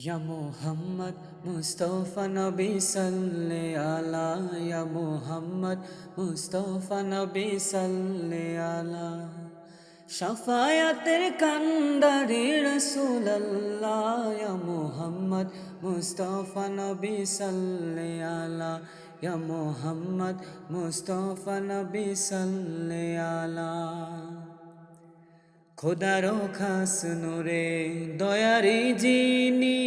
ইয়া মোহাম্মদ মুস্তফা নবী সাল্লে আলা ইয়া মোহাম্মদ মুস্তফা নবী সাল্লে আলা শাফায়াতের কান্দারি রসুল্লাহ ইয়া মোহাম্মদ মুস্তফা নবী সাল্লে আলা ইয়া মোহাম্মদ মুস্তফা নবী সাল্লে আলা খোদারো খাস নুরে দয়ারি যিনি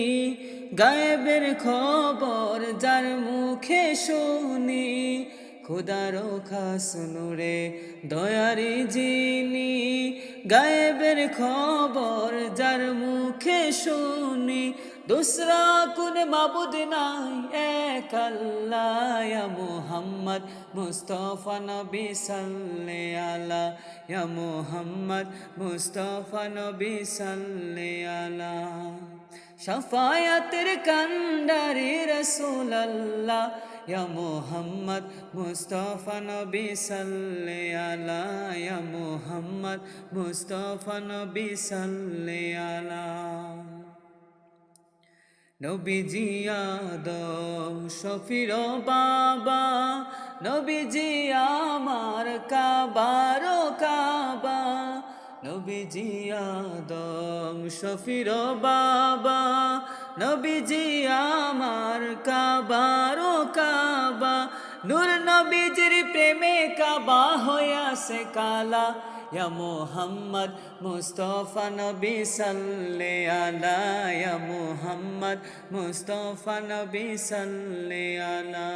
গায়েবের খবর যার মুখে শুনি। খোদারো খাস নূরে, দয়ারি যিনি গায়েবের খবর যার মুখে শুনি, দুসরা কোন মাবুদ নাই, এক আল্লাহ মুহাম্মদ মুস্তফা নবী সাল্লে আলা, ইয়া মুহাম্মদ মুস্তফা নবী সাল্লে আলা। শাফায়াতের কান্ডারি রসুল্লাহ ইয়া মুহাম্মদ মুস্তফা নবী সাল্লে আলা ইয়া মুহাম্মদ মুস্তফা নবী সাল্লে আলা নবীজি আদম শফির বাবা নবীজি আমার কাবারো কাবা নবীজি আদম শফির বাবা নবীজি আমার কাবারো কাবা। নূর নবীজির প্রেমে কাবা হইয়াছে কালা। ইয়া মোহাম্মদ মুস্তফা নবী সাল্লে আলা, ইয়া মোহাম্মদ মুস্তফা নবী সাল্লে আলা।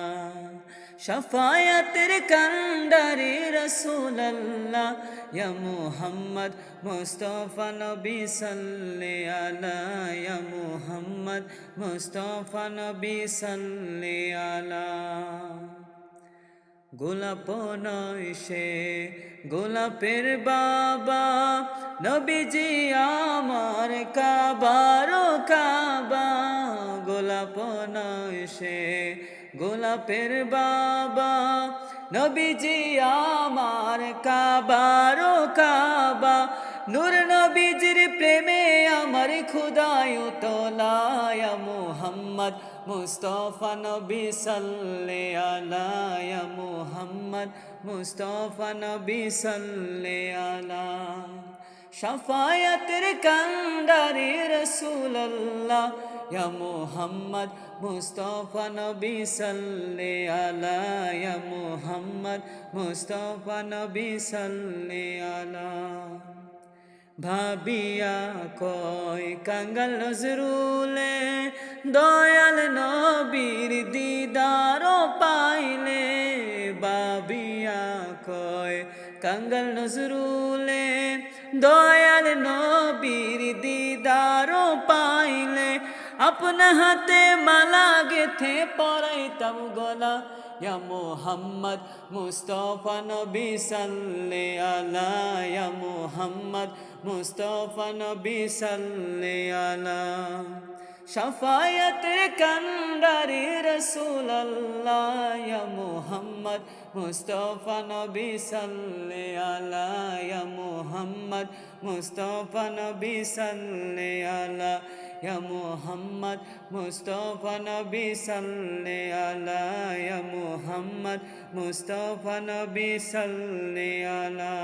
শাফায়াতের কান্ডারি রসুল্লাহ ইয়া মোহাম্মদ মুস্তফা নবী সাল্লে আলা, ইয়া মোহাম্মদ মুস্তফা নবী সাল্লে আলা। গোলাপ নয় গোলাপের বাবা, নবীজি আমার কাবারো কাবা। গোলাপ নয় গোলাপের বাবা, নবীজি আমার কাবারো কাবা। নূর নবীজির প্রেমে আমার খুদায় তোলায়া মুহাম্মদ মুস্তফা নবী সাল্লে আলা ইয়া মুহাম্মদ মুস্তফা নবী সাল্লে আলা শাফায়াতের কান্দারি রসুল্লাহ ইয়া মুহাম্মদ মুস্তফা নবী সাল্লে আলা, ইয়া মুহাম্মদ মুস্তফা নবী সাল্লে আলা। ভাবিয়া কয় কাঙ্গাল নজরুলে দয়াল নবীর দিদার পাইলে। বাবিয়া কয় কাঙ্গাল নজরুলে দয়াল পাইলে আপনা হাতে মালা গেথে পড়াইতাম গলা ইয়া মোহাম্মদ মুস্তফা নবী সাল্লে আলা ইয়া মোহাম্মদ মুস্তফা নবী সাল্লে আলা শাফায়াতের কান্ডারি রসুল্লাহ ইয়া মুহাম্মদ মুস্তফা নবী সাল্লে আলা ইয়া মুহাম্মদ মুস্তফা নবী সাল্লে আলা ইয়া মুহাম্মদ মুস্তফা নবী সাল্লে আলা ইয়া মুস্তফা নবী সাল্লে আলা